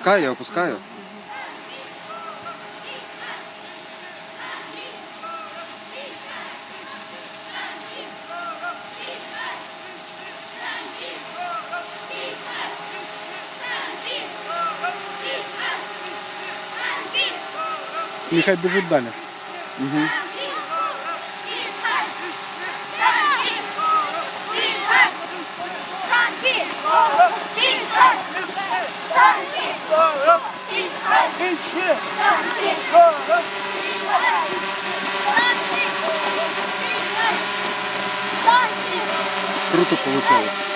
опускаю, я опускаю. Нехай біжуть далі. Угу. Круто получилось.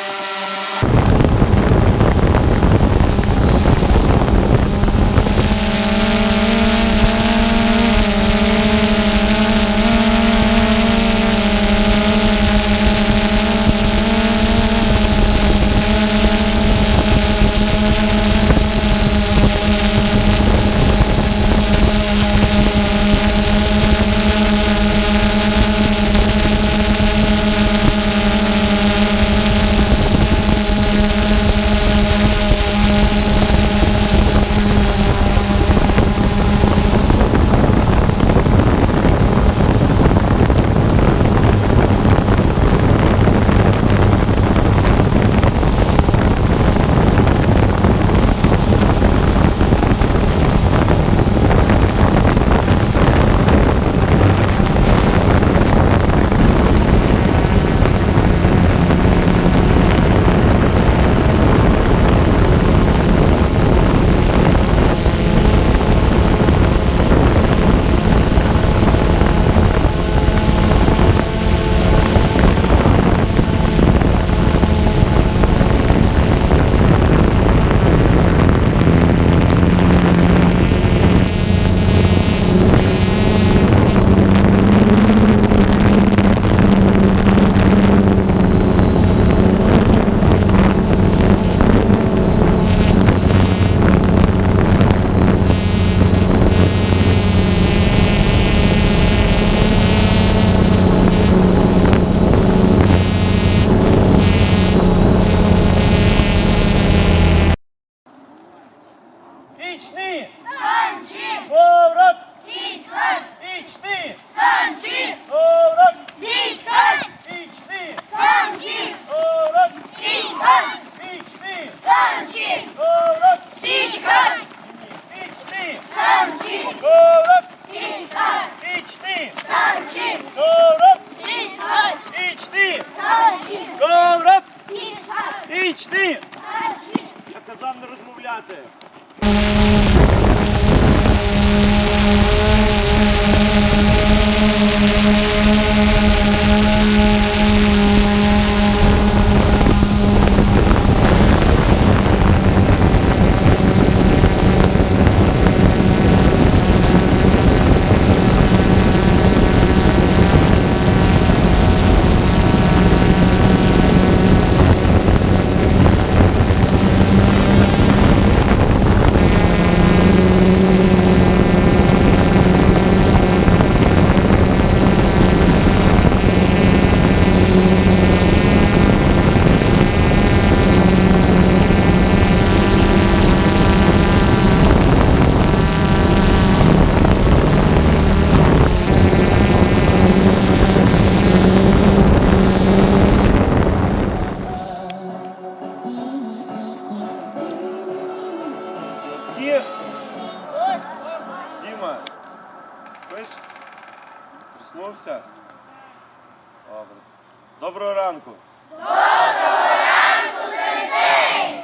Не розмовляти. Проснувся? Добре. Доброго ранку. Доброго ранку, сенсей!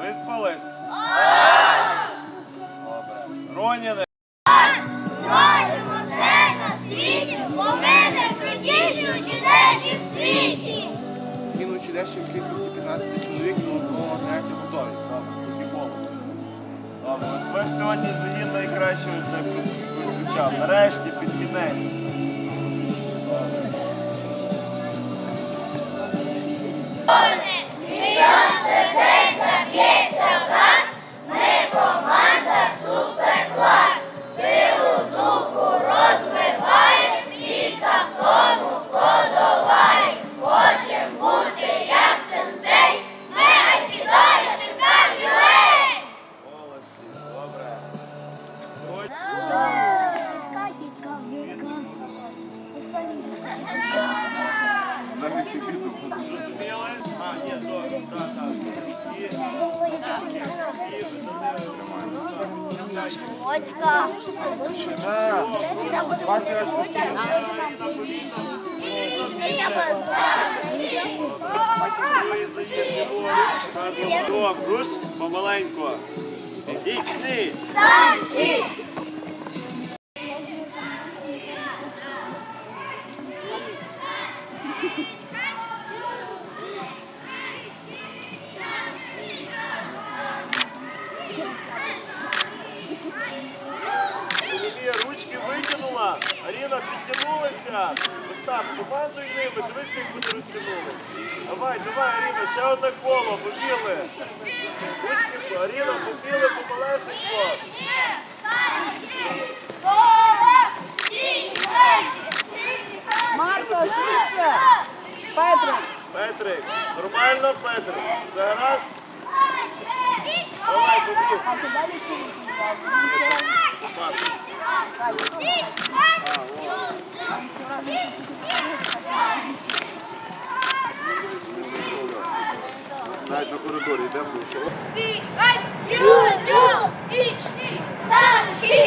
Виспались? Добре. Роняне. Русь помаленько. Вічний! Самчі! Аріна, попіли по колеснику. Швидше! Петрик! Петрик, нормально, Петрик. Зараз. Давай, побіг. personagem na corredoria, né, Bruxa? Sim, vai! Júlio! Iti! Santi!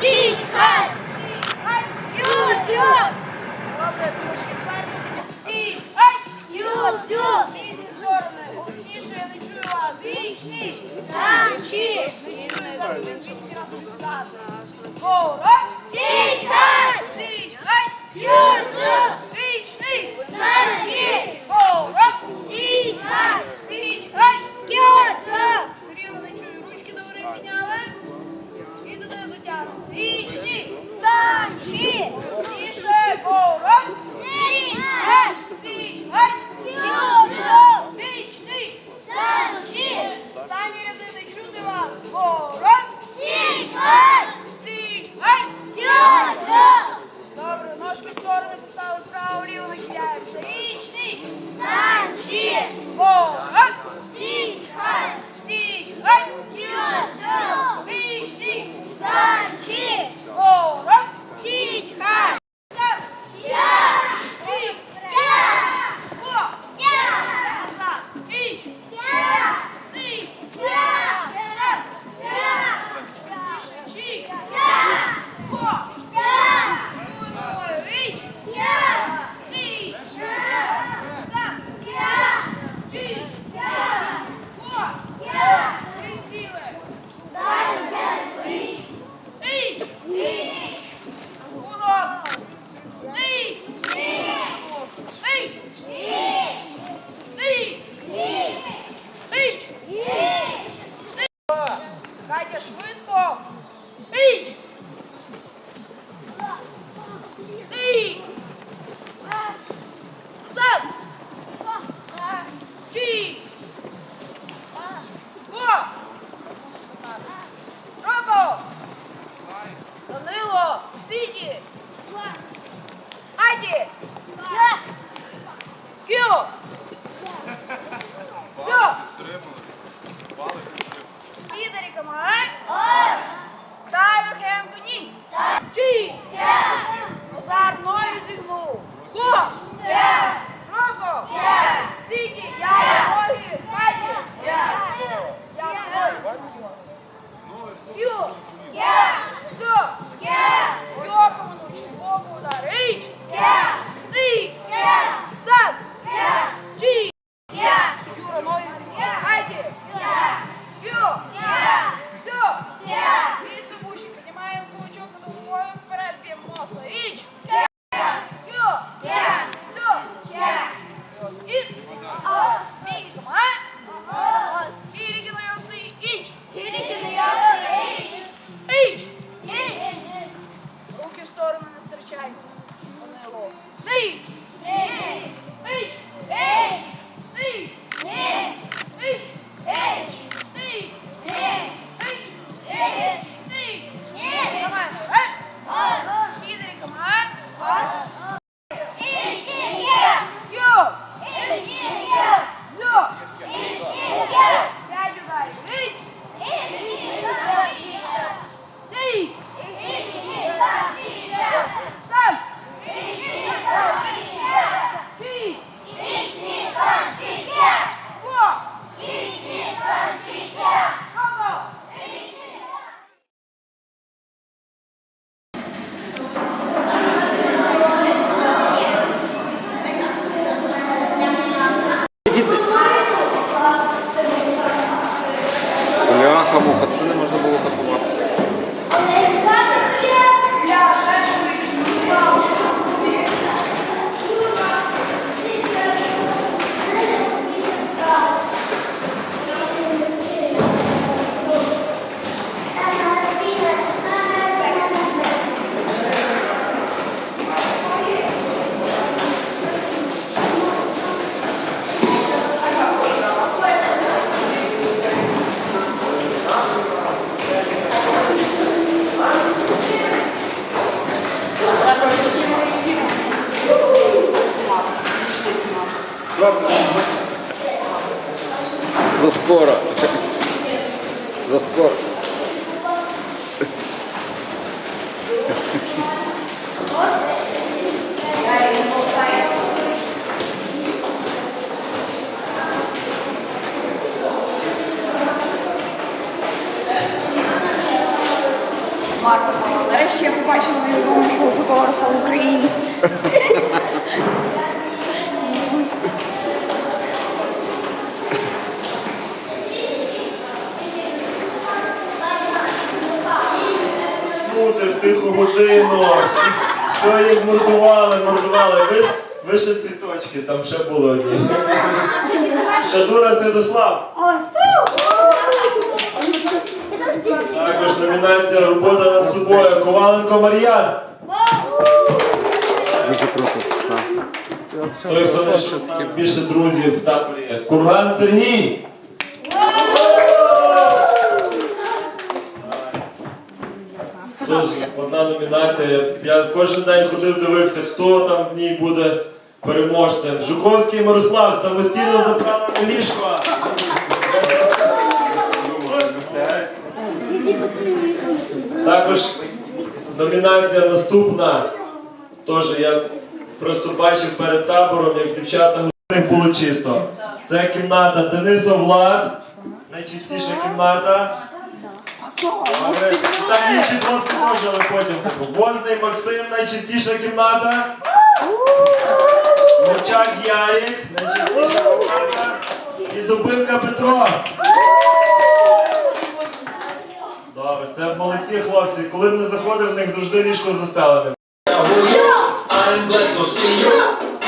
Sim, vai! Júlio! Раді! За скоро. За скоро. Тиху годину. Все їх мордували, мордували. Ви, ж- ви ще цвіточки, там ще були одні. Шадура Святослав. Також номінація робота над собою. Коваленко Мар'ян. Дуже круто. Той, хто знайшов більше друзів в таборі. Курган Сергій. Складна номінація. Я кожен день ходив, дивився, хто там в ній буде переможцем. Жуковський Мирослав самостійно заправлене ліжко. Також номінація наступна. Тож я просто бачив перед табором, як дівчата них було чисто. Це кімната Денисо Влад. Найчистіша кімната. Добре. Там інші теж, але потім. типу. Возний Максим, найчистіша кімната. Мочак Ярик, найчистіша кімната. І Дубинка Петро. Добре, це молодці хлопці. Коли б не заходив, в них завжди ліжко застелене.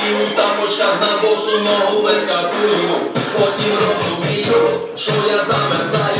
І у тапочках на босу ногу вискакую Потім розумію, що я замерзаю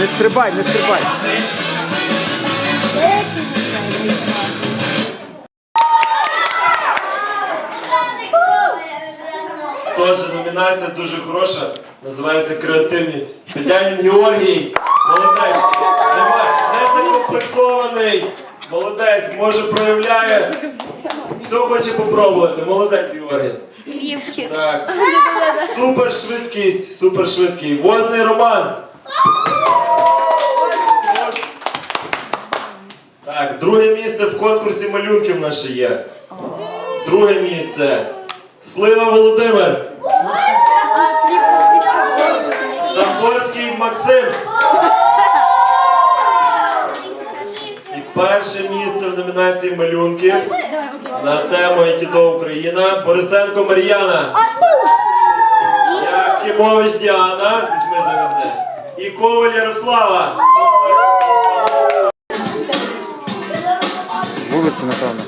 Не стрибай, не стрибай. Тож номінація дуже хороша, називається креативність. Федянін Георгій, молодець, не закомплектований, молодець, може проявляє, все хоче попробувати, молодець Георгій. Лівчик. Так. Супер швидкість, супер швидкий. Возний Роман. Так, друге місце в конкурсі малюнків наше є. Друге місце. Слива Володимир. Замборський Максим. І перше місце в номінації малюнків на тему Айтідо Україна. Борисенко Мар'яна. Якимович Діана. Візьми замісне. І Коваль Ярослава. Вулиці, напевно.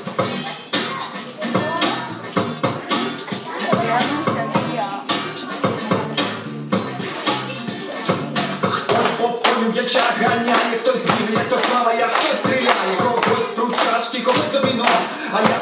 М'яча ганяє, хтось бігає, хтось плаває, хтось стріляє, когось труть шашки, когось доміно, а я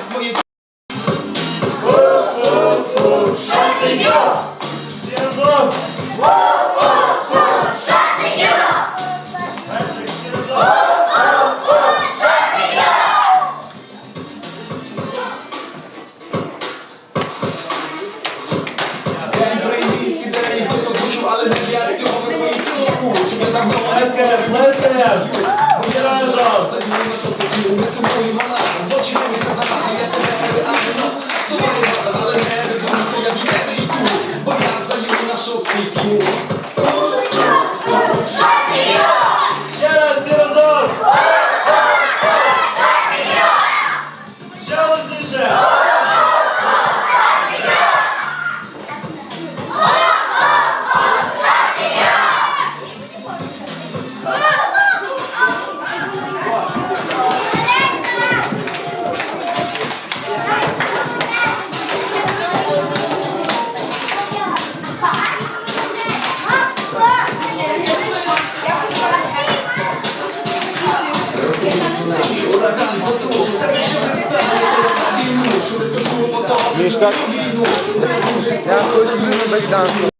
готов У я хочу війну Що не